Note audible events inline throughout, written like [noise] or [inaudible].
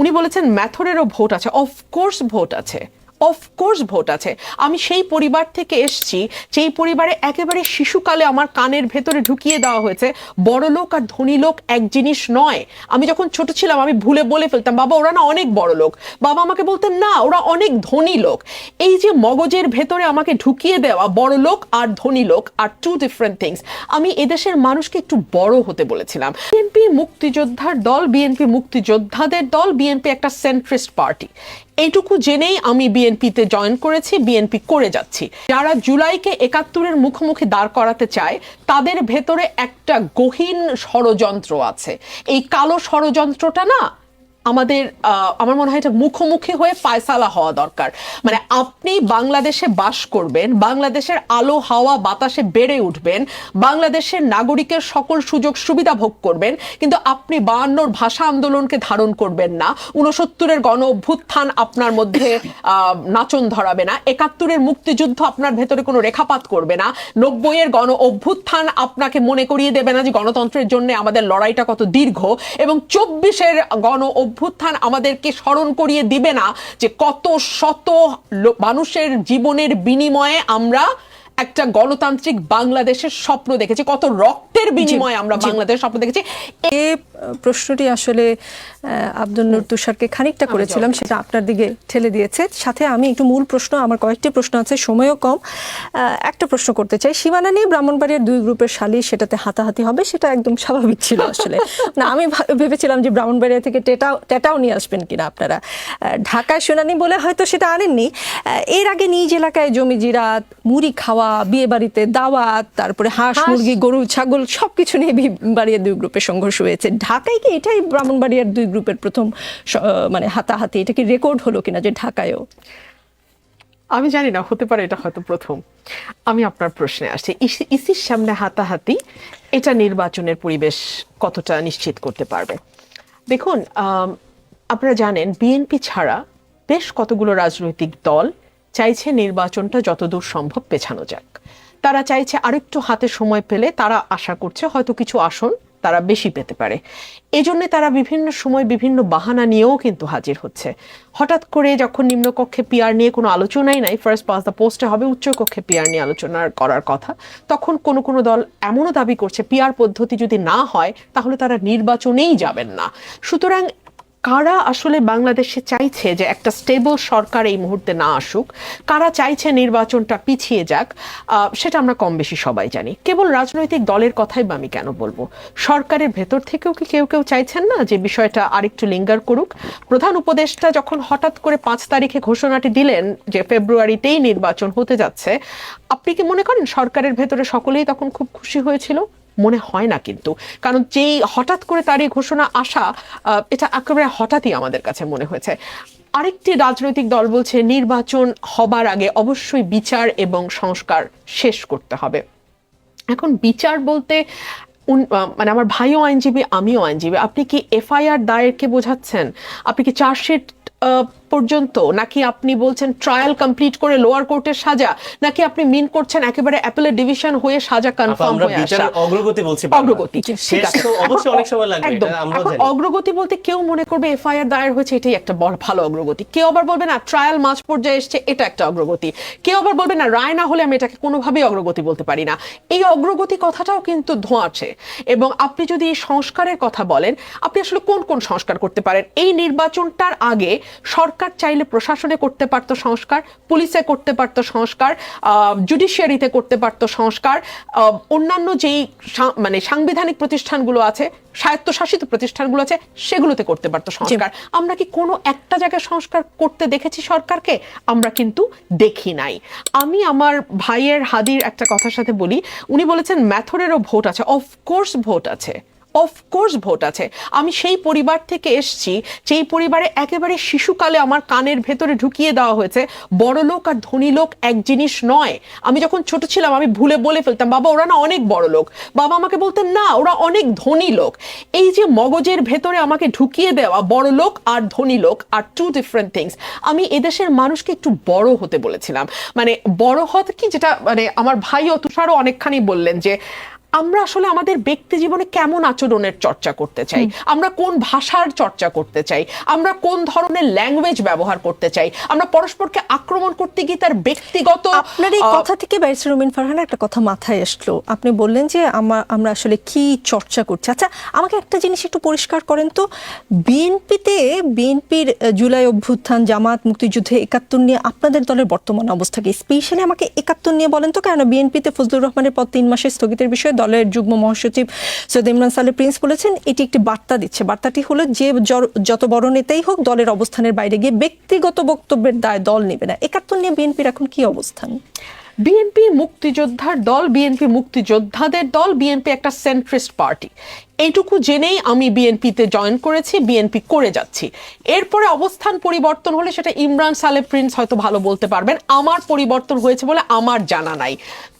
উনি বলেছেন ম্যাথরেরও ভোট আছে অফকোর্স ভোট আছে। অফকোর্স ভোট আছে। আমি সেই পরিবার থেকে এসছি, যেই পরিবারে একেবারে শিশুকালে আমার কানের ভেতরে ঢুকিয়ে দেওয়া হয়েছে। বড় লোক আর ধনী লোক এক জিনিস নয়। আমি যখন ছোট ছিলাম, আমি ভুলে বলে ফেলতাম, বাবা, ওরা না অনেক বড় লোক। বাবা আমাকে বলতেন, না, ওরা অনেক ধনী লোক। এই যে মগজের ভেতরে আমাকে ঢুকিয়ে দেওয়া বড় লোক আর ধনী লোক আর টু ডিফারেন্ট থিংস আমি এদেশের মানুষকে একটু বড় হতে বলেছিলাম। বিএনপি মুক্তিযোদ্ধার দল বিএনপি মুক্তিযোদ্ধাদের দল বিএনপি একটা সেন্ট্রিস্ট পার্টি এইটুকু জেনেই আমি বিএনপিতে জয়েন করেছি, বিএনপি করে যাচ্ছি। যারা জুলাইকে একাত্তরের মুখোমুখি দাঁড় করাতে চায়, তাদের ভেতরে একটা গহীন ষড়যন্ত্র আছে। এই কালো ষড়যন্ত্রটা না আমাদের আমার মনে হয় এটা মুখোমুখি হয়ে ফায়সালা হওয়া দরকার। মানে আপনি বাংলাদেশে বাস করবেন, বাংলাদেশের আলো, হাওয়া, বাতাসে বেড়ে উঠবেন, বাংলাদেশের নাগরিকের সকল সুযোগ সুবিধা ভোগ করবেন, কিন্তু আপনি বায়ান্নর ভাষা আন্দোলনকে ধারণ করবেন না। উনসত্তরের গণ অভ্যুত্থান আপনার মধ্যে নাচন ধরাবে না। একাত্তরের মুক্তিযুদ্ধ আপনার ভেতরে কোনো রেখাপাত করবে না। নব্বইয়ের গণ অভ্যুত্থান আপনাকে মনে করিয়ে দেবে না যে গণতন্ত্রের জন্য আমাদের লড়াইটা কত দীর্ঘ। এবং চব্বিশের গণ অভ্যুত্থান আমাদেরকে স্মরণ করিয়ে দিবে না যে কত শত মানুষের জীবনের বিনিময়ে আমরা একটা গণতান্ত্রিক বাংলাদেশের স্বপ্ন দেখেছি। কত রক্তের বিনিময়ে আমরা বাংলাদেশের স্বপ্ন দেখেছি। এ প্রশ্নটি আসলে আব্দুল নূর তুষারকে খানিকটা করেছিলাম সেটা আপনার দিকে ঠেলে দিয়েছে। সাথে আমি একটু মূল প্রশ্ন আমার কয়েকটি প্রশ্ন আছে সময়ও কম। একটা প্রশ্ন করতে চাই। সীমানা নিয়ে ব্রাহ্মণবাড়িয়ার দুই গ্রুপের শালি সেটাতে হাতাহাতি হবে সেটা একদম স্বাভাবিক ছিল আসলে। [laughs] না আমি ভেবেছিলাম যে ব্রাহ্মণবাড়িয়া থেকে টেটাও টেটাও নিয়ে আসবেন কিনা আপনারা। ঢাকায় শুনানি বলে হয়তো সেটা আনেননি। এর আগে নিজ এলাকায় জমি জিরাত মুড়ি খাওয়া বিয়ে বাড়িতে দাওয়াত তারপরে হাঁস। মুরগি গরু ছাগল সবকিছু নিয়ে বাড়িয়ার দুই গ্রুপের সংঘর্ষ হয়েছে। ঢাকায় কি এটাই ব্রাহ্মণবাড়িয়ার দুই গ্রুপের প্রথম মানে হাতাহাতি? এটা কি রেকর্ড হলো কিনা যে ঢাকায়ও? আমি জানি না হতে পারে এটা হয়তো প্রথম। আমি আপনার প্রশ্নে আসছি। ইসির সামনে হাতাহাতি এটা নির্বাচনের পরিবেশ কতটা নিশ্চিত করতে পারবে? দেখুন আপনারা জানেন বিএনপি ছাড়া বেশ কতগুলো রাজনৈতিক দল চাইছে নির্বাচনটা যতদূর সম্ভব পেছানো যাক। তারা চাইছে আরেকটু হাতে সময় পেলে তারা আশা করছে হয়তো কিছু আসন তারা বেশি পেতে পারে। এজন্য তারা বিভিন্ন সময় বিভিন্ন বাহানা নিয়েও কিন্তু হাজির হচ্ছে। হঠাৎ করে যখন নিম্নকক্ষে পিয়ার নিয়ে কোনো আলোচনাই নাই ফার্স্ট পাস দ্য পোস্টে হবে, উচ্চকক্ষে পিয়ার নিয়ে আলোচনা করার কথা, তখন কোনো কোনো দল এমনও দাবি করছে পিয়ার পদ্ধতি যদি না হয়, তাহলে তারা নির্বাচনেই যাবেন না। সুতরাং কারা আসলে বাংলাদেশে চাইছে যে একটা স্টেবল সরকার এই মুহূর্তে না আসুক? কারা চাইছে নির্বাচনটা পিছিয়ে যাক? সেটা আমরা কম বেশি সবাই জানি। কেবল রাজনৈতিক দলের কথাই বা আমি কেন বলব? সরকারের ভেতর থেকেও কি কেউ কেউ চাইছেন না যে বিষয়টা আরেকটু লিঙ্গার করুক? প্রধান উপদেষ্টা যখন হঠাৎ করে পাঁচ তারিখে ঘোষণাটি দিলেন যে ফেব্রুয়ারিতেই নির্বাচন হতে যাচ্ছে, আপনি কি মনে করেন সরকারের ভেতরে সকলেই তখন খুব খুশি হয়েছিল? মনে হয় না কিন্তু। কারণ যেই হঠাৎ করে তার এই ঘোষণা আসা এটা একেবারে হঠাৎই আমাদের কাছে মনে হয়েছে। আরেকটি রাজনৈতিক দল বলছে নির্বাচন হবার আগে অবশ্যই বিচার এবং সংস্কার শেষ করতে হবে। এখন বিচার বলতে মানে আমার ভাইও আইনজীবী, আমিও আইনজীবী। আপনি কি এফআইআর দায়েরকে বোঝাচ্ছেন? আপনি কি চার্জশিট পর্যন্ত? নাকি আপনি বলছেন ট্রায়াল কমপ্লিট করে লোয়ার কোর্টের সাজা? নাকি আপনি মিন করছেন একেবারে অ্যাপেলের ডিভিশন হয়ে সাজা কনফার্ম হয়ে আসা? অগ্রগতি বলছি অগ্রগতি ঠিক আছে। অবশ্যই অনেক সময় লাগবে, একদম। অগ্রগতি বলতে কেউ মনে করবে এফআইআর দায়ের হয়েছে এটাই একটা বড় ভালো অগ্রগতি। কেউ আবার বলবে না ট্রায়াল মাঝ পর্যায়ে এসছে এটা একটা অগ্রগতি। কেউ আবার বলবে না রায় না হলে আমি এটাকে কোনোভাবেই অগ্রগতি বলতে পারি না। এই অগ্রগতি কথাটাও কিন্তু ধোঁয়াছে এবং আপনি যদি এই সংস্কারের কথা বলেন আপনি আসলে কোন কোন সংস্কার করতে পারেন? এই নির্বাচনটার আগে সরকার চাইলে প্রশাসনে করতে পারতো সংস্কার পুলিশে করতে পারতো সংস্কার জুডিশিয়ারিতে করতে পারতো সংস্কার অন্যান্য যেই মানে সাংবিধানিক প্রতিষ্ঠানগুলো আছে স্বায়ত্তশাসিত প্রতিষ্ঠানগুলো আছে সেগুলোতে করতে পারতো সংস্কার। আমরা কি কোনো একটা জায়গায় সংস্কার করতে দেখেছি সরকারকে? আমরা কিন্তু দেখি নাই। আমি আমার ভাইয়ের হাদির একটা কথার সাথে বলি উনি বলেছেন ম্যাথরেরও ভোট আছে। অফকোর্স ভোট আছে। অফকোর্স ভোট আছে। আমি সেই পরিবার থেকে এসছি, যেই পরিবারে একেবারে শিশুকালে আমার কানের ভেতরে ঢুকিয়ে দেওয়া হয়েছে। বড় লোক আর ধনী লোক এক জিনিস নয়। আমি যখন ছোট ছিলাম, আমি ভুলে বলে ফেলতাম, বাবা, ওরা না অনেক বড় লোক। বাবা আমাকে বলতেন, না, ওরা অনেক ধনী লোক। এই যে মগজের ভেতরে আমাকে ঢুকিয়ে দেওয়া বড় লোক আর ধনী লোক আর টু ডিফারেন্ট থিংস আমি এদেশের মানুষকে একটু বড় হতে বলেছিলাম। মানে বড় হতে কি যেটা মানে আমার ভাই ও তুষারও অনেকখানি বললেন যে আমরা আসলে আমাদের ব্যক্তি জীবনে কেমন আচরণের চর্চা করতে চাই? আমরা কোন ভাষার চর্চা করতে চাই? আমরা কোন ধরনের ল্যাঙ্গুয়েজ ব্যবহার করতে চাই? আমরা পরস্পরকে আক্রমণ করতে গিয়ে তার ব্যক্তিগত আপনার এই কথা থেকে ব্যারিস্টার রুমিন ফারহান একটা কথা মাথায় আসলো। আপনি বললেন যে আমরা আমরা আসলে কি চর্চা করছি। আচ্ছা আমাকে একটা জিনিস একটু পরিষ্কার করেন তো। বিএনপিতে বিএনপির জুলাই অভ্যুত্থান জামাত মুক্তিযুদ্ধে একাত্তর নিয়ে আপনাদের দলের বর্তমান অবস্থা কি? স্পেশালি আমাকে একাত্তর নিয়ে বলেন তো কেন বিএনপিতে ফজলুর রহমানের পর তিন মাসের স্থগিতের বিষয়ে দলের যুগ্ম মহাসচিব সৈয়দ ইমরান সালে প্রিন্স বলেছেন, এটি একটি বার্তা দিচ্ছে। বার্তাটি হলো, যে যত বড় নেতাই হোক, দলের অবস্থানের বাইরে গিয়ে ব্যক্তিগত বক্তব্যের দায় দল নেবে না। একাত্তর নিয়ে বিএনপির এখন কি অবস্থান? বিএনপি মুক্তিযোদ্ধার দল, বিএনপি মুক্তিযোদ্ধাদের দল, বিএনপি একটা সেন্ট্রিস্ট পার্টি এইটুকু জেনেই আমি বিএনপিতে জয়েন করেছি, বিএনপি করে যাচ্ছি। এরপরে অবস্থান পরিবর্তন হলে সেটা ইমরান সালে প্রিন্স হয়তো ভালো বলতে পারবেন। আমার পরিবর্তন হয়েছে বলে আমার জানা নাই।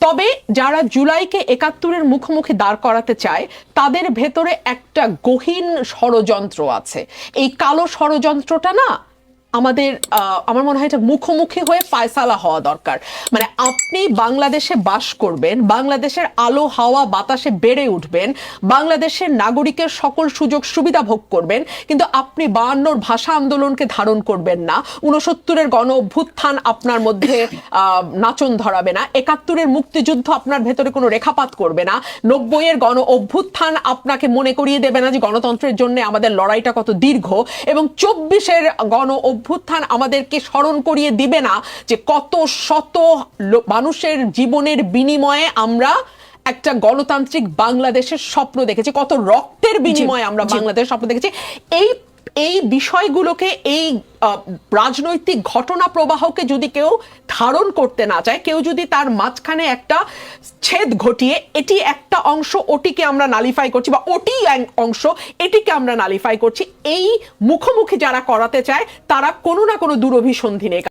তবে যারা জুলাইকে একাত্তরের মুখোমুখি দাঁড় করাতে চায়, তাদের ভেতরে একটা গহীন ষড়যন্ত্র আছে। এই কালো ষড়যন্ত্রটা না আমাদের আমার মনে হয় এটা মুখোমুখি হয়ে পায়সালা হওয়া দরকার। মানে আপনি বাংলাদেশে বাস করবেন, বাংলাদেশের আলো, হাওয়া, বাতাসে বেড়ে উঠবেন, বাংলাদেশের নাগরিকের সকল সুযোগ সুবিধা ভোগ করবেন, কিন্তু আপনি বায়ান্নর ভাষা আন্দোলনকে ধারণ করবেন না উনসত্তরের গণ অভ্যুত্থান আপনার মধ্যে নাচন ধরাবে না, একাত্তরের মুক্তিযুদ্ধ আপনার ভেতরে কোনো রেখাপাত করবে না, নব্বইয়ের গণ অভ্যুত্থান আপনাকে মনে করিয়ে দেবে না যে গণতন্ত্রের জন্য আমাদের লড়াইটা কত দীর্ঘ, এবং চব্বিশের গণ অভ্যুত্থান আমাদেরকে স্মরণ করিয়ে দিবে না যে কত শত মানুষের জীবনের বিনিময়ে আমরা একটা গণতান্ত্রিক বাংলাদেশের স্বপ্ন দেখেছি কত রক্তের বিনিময়ে আমরা বাংলাদেশের স্বপ্ন দেখেছি। এই এই বিষয়গুলোকে, এই রাজনৈতিক ঘটনা প্রবাহকে যদি কেউ ধারণ করতে না চায়, কেউ যদি তার মাঝখানে একটা ছেদ ঘটিয়ে, এটি একটা অংশ ওটিকে আমরা নালিফাই করছি বা ওটি অংশ এটিকে আমরা নালিফাই করছি, এই মুখোমুখি যারা করাতে চায়, তারা কোনো না কোনো দুরভিসন্ধি নেই।